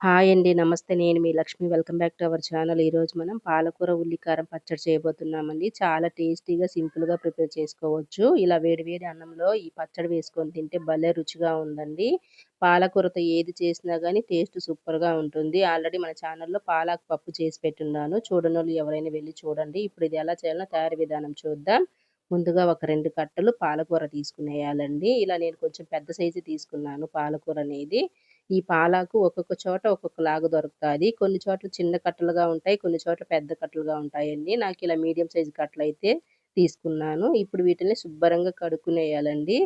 Hi అండి. నమస్తే. నేను మీ Lakshmi. Welcome back to our channel. ఈరోజు మనం పాలకూర, ఉల్లి కారం పచ్చడి చేయబోతున్నామండి. చాలా టేస్టీగా, సింపుల్‌గా ప్రిపేర్ చేసుకోవచ్చు. ఇలా వేడి వేడి అన్నంలో ఈ పచ్చడి వేసుకొని తింటే భలే రుచిగా ఉందండి. పాలకూరతో ఏది చేసినా కానీ టేస్ట్ సూపర్‌గా ఉంటుంది. ఆల్రెడీ మన ఛానల్‌లో పాలాకు పప్పు చేసి పెట్టున్నాను. చూడనోళ్ళు ఎవరైనా వెళ్ళి చూడండి. ఇప్పుడు ఇది ఎలా చేయాలో తయారీ విధానం చూద్దాం. ముందుగా ఒక రెండు కట్టలు పాలకూర తీసుకునేయాలండి. ఇలా నేను కొంచెం పెద్ద సైజు తీసుకున్నాను పాలకూర అనేది. ఈ పాలాకు ఒక్కొక్క చోట ఒక్కొక్క ఒక్కొక్కలాగా దొరుకుతుంది కొన్ని చోట్ల చిన్న కట్టలుగా ఉంటాయి. కొన్ని చోట్ల పెద్ద కట్టలుగా ఉంటాయండి. నాకు ఇలా మీడియం సైజు అయితే తీసుకున్నాను. ఇప్పుడు వీటిని శుభ్రంగా కడుక్కునేయాలండి.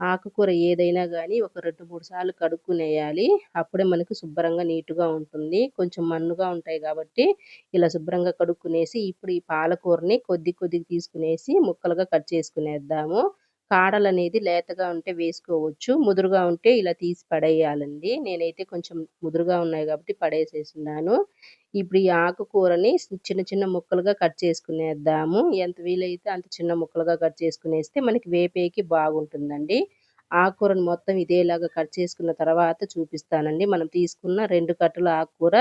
ఆకుకూర ఏదైనా కానీ ఒక 2, 3 సార్లు కడుక్కునేయాలి. అప్పుడే మనకు శుభ్రంగా నీట్‌గా ఉంటుంది. కొంచెం మన్నుగా ఉంటాయి కాబట్టి ఇలా శుభ్రంగా కడుక్కునేసి ఇప్పుడు ఈ పాలకూరని కొద్ది కొద్దిగా తీసుకునేసి ముక్కలుగా కట్ చేసుకునేద్దాము. కాడలు అనేది లేతగా ఉంటే వేసుకోవచ్చు. ముదురుగా ఉంటే ఇలా తీసి పడేయాలండి. నేనైతే కొంచెం ముదురుగా ఉన్నాయి కాబట్టి పడేసేసున్నాను. ఇప్పుడు ఈ ఆకుకూరని చిన్న చిన్న ముక్కలుగా కట్ చేసుకునేద్దాము. ఎంత వీలైతే అంత చిన్న ముక్కలుగా కట్ చేసుకునేస్తే మనకి వేపేకి బాగుంటుందండి. ఆకుకూరను మొత్తం ఇదేలాగా కట్ చేసుకున్న తర్వాత చూపిస్తానండి. మనం తీసుకున్న రెండు కట్టల ఆకుకూర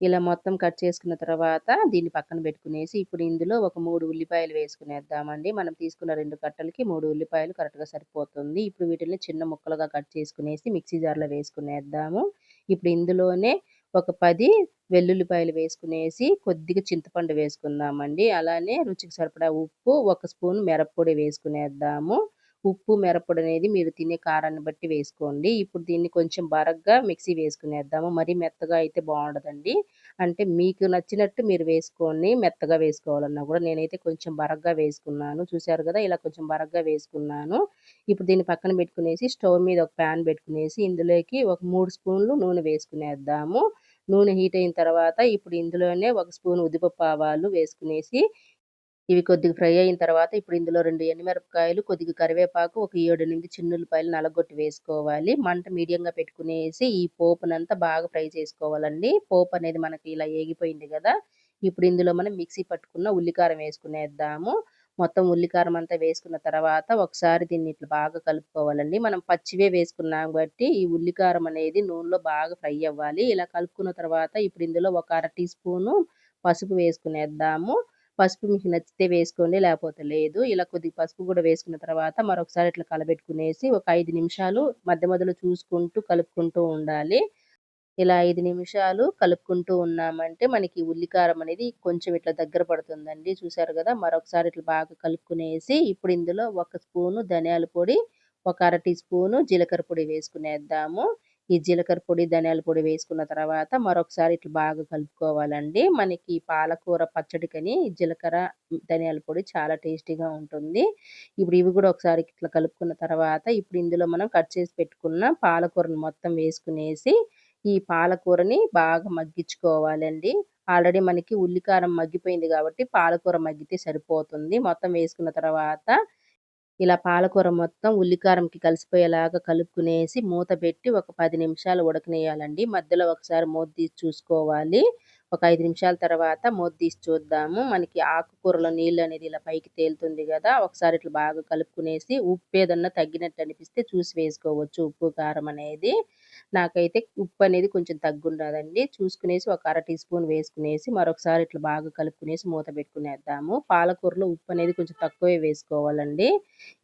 ఇలా మొత్తం కట్ చేసుకున్న తర్వాత దీన్ని పక్కన పెట్టుకునేసి ఇప్పుడు ఇందులో ఒక మూడు ఉల్లిపాయలు వేసుకునేద్దామండి. మనం తీసుకున్న రెండు కట్టలకి మూడు ఉల్లిపాయలు కరెక్ట్‌గా సరిపోతుంది. ఇప్పుడు వీటిని చిన్న ముక్కలుగా కట్ చేసుకునేసి మిక్సీ జార్‌లో వేసుకునేద్దాము. ఇప్పుడు ఇందులోనే ఒక పది వెల్లుల్లిపాయలు వేసుకునేసి కొద్దిగా చింతపండు వేసుకుందామండి. అలానే రుచికి సరిపడా ఉప్పు, ఒక స్పూన్ మిరప్పొడి వేసుకునేద్దాము. ఉప్పు, మిరపొడి అనేది మీరు తినే కారాన్ని బట్టి వేసుకోండి. ఇప్పుడు దీన్ని కొంచెం బరగ్గా మిక్సీ వేసుకునేద్దాము. మరి మెత్తగా అయితే బాగుండదండి అంటే మీకు నచ్చినట్టు మీరు వేసుకొని మెత్తగా వేసుకోవాలన్నా కూడా నేనైతే కొంచెం బరగ్గా వేసుకున్నాను. చూశారు కదా ఇలా కొంచెం బరగ్గా వేసుకున్నాను. ఇప్పుడు దీన్ని పక్కన పెట్టుకునేసి స్టవ్ మీద ఒక ప్యాన్ పెట్టుకునేసి ఇందులోకి ఒక మూడు స్పూన్లు నూనె వేసుకునేద్దాము. నూనె హీట్ అయిన తర్వాత ఇప్పుడు ఇందులోనే ఒక స్పూన్ ఉద్దిపప్పు ఆవాలు వేసుకునేసి ఇవి కొద్దిగా ఫ్రై అయిన తర్వాత ఇప్పుడు ఇందులో రెండు ఎండుమిరపకాయలు, కొద్దిగా కరివేపాకు, ఒక 7, 8 చిన్నులపాయలు నలగొట్టి వేసుకోవాలి. మంట మీడియంగా పెట్టుకునేసి ఈ పోపునంతా బాగా ఫ్రై చేసుకోవాలండి. పోపు అనేది మనకి ఇలా ఏగిపోయింది కదా ఇప్పుడు ఇందులో మనం మిక్సీ పట్టుకున్న ఉల్లికారం వేసుకునేద్దాము. మొత్తం ఉల్లికారం అంతా వేసుకున్న తర్వాత ఒకసారి దీన్ని ఇట్లా బాగా కలుపుకోవాలండి. మనం పచ్చివే వేసుకున్నాం బట్టి ఈ ఉల్లికారం అనేది నూనెలో బాగా ఫ్రై అవ్వాలి. ఇలా కలుపుకున్న తర్వాత ఇప్పుడు ఇందులో ఒక అర టీ స్పూను పసుపు వేసుకునేద్దాము. పసుపు మీకు నచ్చితే వేసుకోండి. లేకపోతే లేదు. ఇలా కొద్దిగా పసుపు కూడా వేసుకున్న తర్వాత మరొకసారి ఇట్లా కలబెట్టుకునేసి ఒక ఐదు నిమిషాలు మధ్య మధ్యలో చూసుకుంటూ కలుపుకుంటూ ఉండాలి. ఇలా ఐదు నిమిషాలు కలుపుకుంటూ ఉన్నామంటే మనకి ఉల్లికారం అనేది కొంచెం ఇట్లా దగ్గర పడుతుందండి. చూసారు కదా మరొకసారి ఇట్లా బాగా కలుపుకునేసి ఇప్పుడు ఇందులో ఒక స్పూను ధనియాల పొడి, ఒక అర టీ స్పూను జీలకర్ర పొడి వేసుకునేద్దాము. ఈ జీలకర్ర పొడి, ధనియాల పొడి వేసుకున్న తర్వాత మరొకసారి ఇట్లా బాగా కలుపుకోవాలండి. మనకి పాలకూర పచ్చడికని జీలకర్ర, ధనియాల పొడి చాలా టేస్టీగా ఉంటుంది. ఇప్పుడు ఇవి కూడా ఒకసారి ఇట్లా కలుపుకున్న తర్వాత ఇప్పుడు ఇందులో మనం కట్ చేసి పెట్టుకున్న పాలకూరను మొత్తం వేసుకునేసి ఈ పాలకూరని బాగా మగ్గించుకోవాలండి. ఆల్రెడీ మనకి ఉల్లికారం మగ్గిపోయింది కాబట్టి పాలకూర మగ్గితే సరిపోతుంది. మొత్తం వేసుకున్న తర్వాత ఇలా పాలకూర మొత్తం ఉల్లికారంకి కలిసిపోయేలాగా కలుపుకునేసి మూత పెట్టి ఒక పది నిమిషాలు ఉడకనేయాలండి మధ్యలో ఒకసారి మూత తీసి చూసుకోవాలి. ఒక ఐదు నిమిషాల తర్వాత మూత తీసి చూద్దాము. మనకి ఆకుకూరలో నీళ్ళు అనేది ఇలా పైకి తేలుతుంది కదా ఒకసారి ఇట్లా బాగా కలుపుకునేసి ఉప్పు ఏదన్నా తగ్గినట్టు అనిపిస్తే చూసి వేసుకోవచ్చు ఉప్పు, కారం అనేది. నాకైతే ఉప్పు అనేది కొంచెం తగ్గుండదండి చూసుకునేసి ఒక అర టీ స్పూన్ వేసుకునేసి మరొకసారి ఇట్లా బాగా కలుపుకునేసి మూత పెట్టుకునేద్దాము. పాలకూరలో ఉప్పు అనేది కొంచెం తక్కువే వేసుకోవాలండి.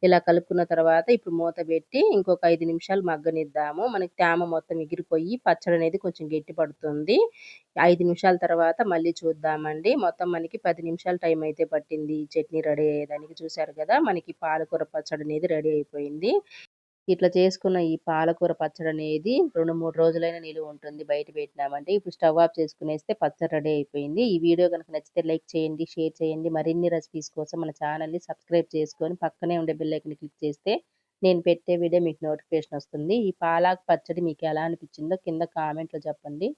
ఇలా కలుపుకున్న తర్వాత ఇప్పుడు మూత పెట్టి ఇంకొక ఐదు నిమిషాలు మగ్గనిద్దాము. మనకి తేమ మొత్తం ఎగిరిపోయి పచ్చడి అనేది కొంచెం గట్టి పడుతుంది. ఐదు నిమిషాల తర్వాత మళ్ళీ చూద్దామండి. మొత్తం మనకి పది నిమిషాలు టైం అయితే పట్టింది చట్నీ రెడీ అయ్యేదానికి. చూసారు కదా మనకి పాలకూర పచ్చడి అనేది రెడీ అయిపోయింది. ఇట్లా చేసుకున్న ఈ పాలకూర పచ్చడి అనేది రెండు మూడు రోజులైనా నిలువ ఉంటుంది బయట పెట్టినామంటే. ఇప్పుడు స్టవ్ ఆఫ్ చేసుకునేస్తే పచ్చడి రెడీ అయిపోయింది. ఈ వీడియో కనుక నచ్చితే లైక్ చేయండి, షేర్ చేయండి. మరిన్ని రెసిపీస్ కోసం మన ఛానల్‌ని సబ్స్క్రైబ్ చేసుకొని పక్కనే ఉండే బెల్ క్లిక్ చేస్తే నేను పెట్టే వీడియో మీకు నోటిఫికేషన్ వస్తుంది. ఈ పాలాకు పచ్చడి మీకు ఎలా అనిపించిందో కింద కామెంట్‌లో చెప్పండి.